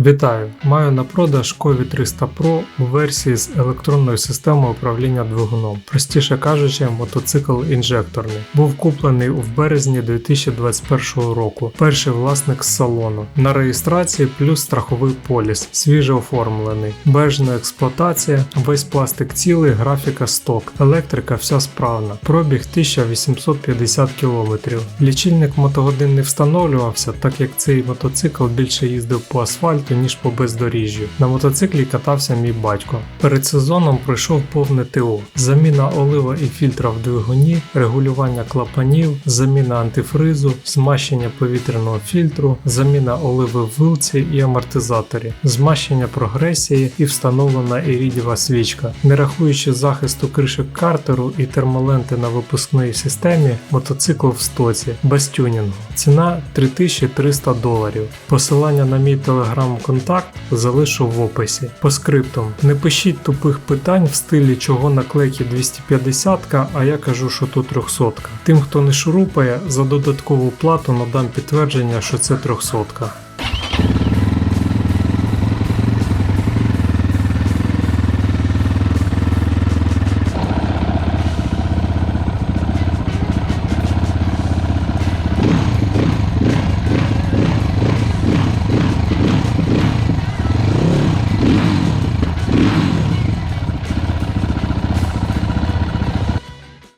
Вітаю! Маю на продаж Кові 300 Pro у версії з електронною системою управління двигуном. Простіше кажучи, мотоцикл інжекторний. Був куплений в березні 2021 року. Перший власник з салону. На реєстрації плюс страховий поліс, свіже оформлений. Бежна експлуатація, весь пластик цілий, графіка сток. Електрика вся справна. Пробіг 1850 км. Лічильник мотогодин не встановлювався, так як цей мотоцикл більше їздив по асфальту, ніж по бездоріжжю. На мотоциклі катався мій батько. Перед сезоном пройшов повне ТО. Заміна олива і фільтра в двигуні, регулювання клапанів, заміна антифризу, змащення повітряного фільтру, заміна оливи в вилці і амортизаторі, змащення прогресії і встановлена ірідієва свічка. Не рахуючи захисту кришок картеру і термоленти на випускній системі, мотоцикл в стоці без тюнінгу. Ціна 3300 доларів. Посилання на мій телеграм-контакт залишу в описі. По скриптам. Не пишіть тупих питань в стилі чого наклейки 250, а я кажу, що то 300. Тим, хто не шурупає, за додаткову плату надам підтвердження, що це 300.